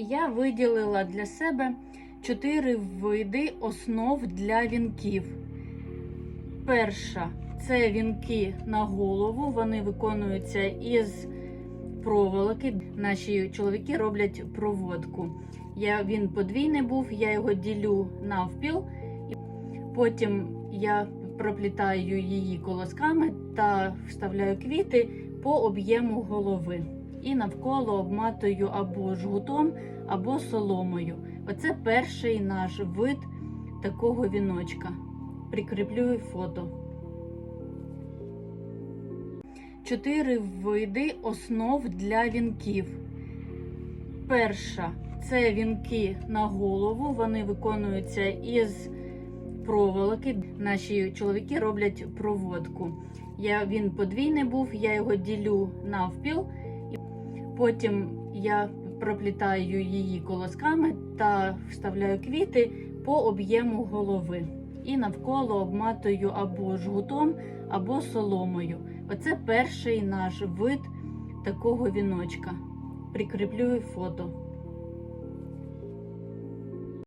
Я виділила для себе чотири види основ для вінків. Перша це вінки на голову. Вони виконуються із проволоки. Наші чоловіки роблять проводку. Я, він подвійний був, я його ділю навпіл. Потім я проплітаю її колосками та вставляю квіти по об'єму голови. І навколо обматую або жгутом, або соломою. Оце перший наш вид такого віночка. Прикріплю фото. Чотири види основ для вінків. Перша це вінки на голову. Вони виконуються із проволоки. Наші чоловіки роблять проводку. Я, він подвійний був, я його ділю навпіл. Потім я проплітаю її колосками та вставляю квіти по об'єму голови. І навколо обматую або жгутом, або соломою. Оце перший наш вид такого віночка. Прикріплюю фото.